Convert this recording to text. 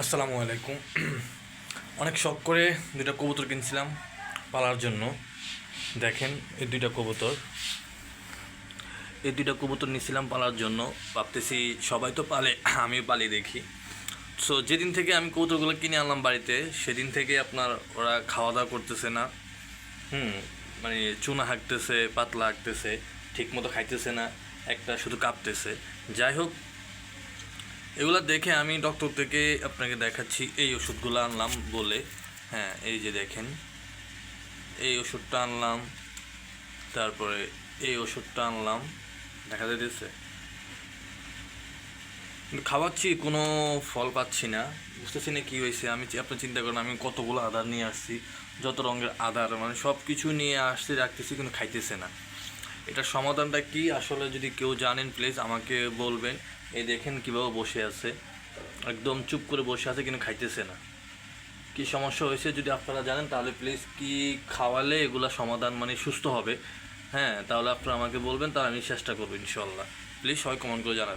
আসসালামু আলাইকুম। অনেক শখ করে দুইটা কবুতর কিনছিলাম পালার জন্য। দেখেন, এই দুইটা কবুতর। এই দুইটা কবুতর নিছিলাম পালার জন্য। ভাবতেছি সবাই তো পালে, আমিও পালি দেখি। সো যেদিন থেকে আমি কবুতরগুলো কিনে আনলাম বাড়িতে, সেদিন থেকে আপনার ওরা খাওয়া দাওয়া করতেছে না। হুম মানে চুনা হাঁকতেছে, পাতলা হাঁকতেছে ঠিক মতো খাইতেছে না, একটা শুধু কাঁপতেছে। যাই হোক এগুলো দেখে আমি ডক্টর থেকে আপনাকে দেখাচ্ছি, এই ওষুধগুলো আনলাম বলে। হ্যাঁ এই যে দেখেন, এই ওষুধটা আনলাম, তারপরে এই ওষুধটা আনলাম, দেখা যাইতেছে। খাওয়াচ্ছি, কোনো ফল পাচ্ছি না। বুঝতেছি না কী হয়েছে, আমি আপনি চিন্তা করেন, আমি কতগুলো আধার নিয়ে আসছি, যত রঙের আধার মানে সব কিছু নিয়ে আসছি রাখতেছি, কিন্তু খাইতেছে না। এটার সমাধানটা কি? আসলে যদি কেউ জানেন প্লিজ আমাকে বলবেন। এই দেখেন কীভাবে বসে আছে। একদম চুপ করে বসে আছে, কিন্তু খাইতেছে না। কি সমস্যা হয়েছে যদি আপনারা জানেন, তাহলে প্লিজ কি খাওয়ালে এগুলা সমাধান মানে সুস্থ হবে? হ্যাঁ তাহলে আপনারা আমাকে বলবেন, তাহলে আমি চেষ্টা করব ইনশাল্লাহ প্লিজ সবাই কমেন্ট করে জানাবেন।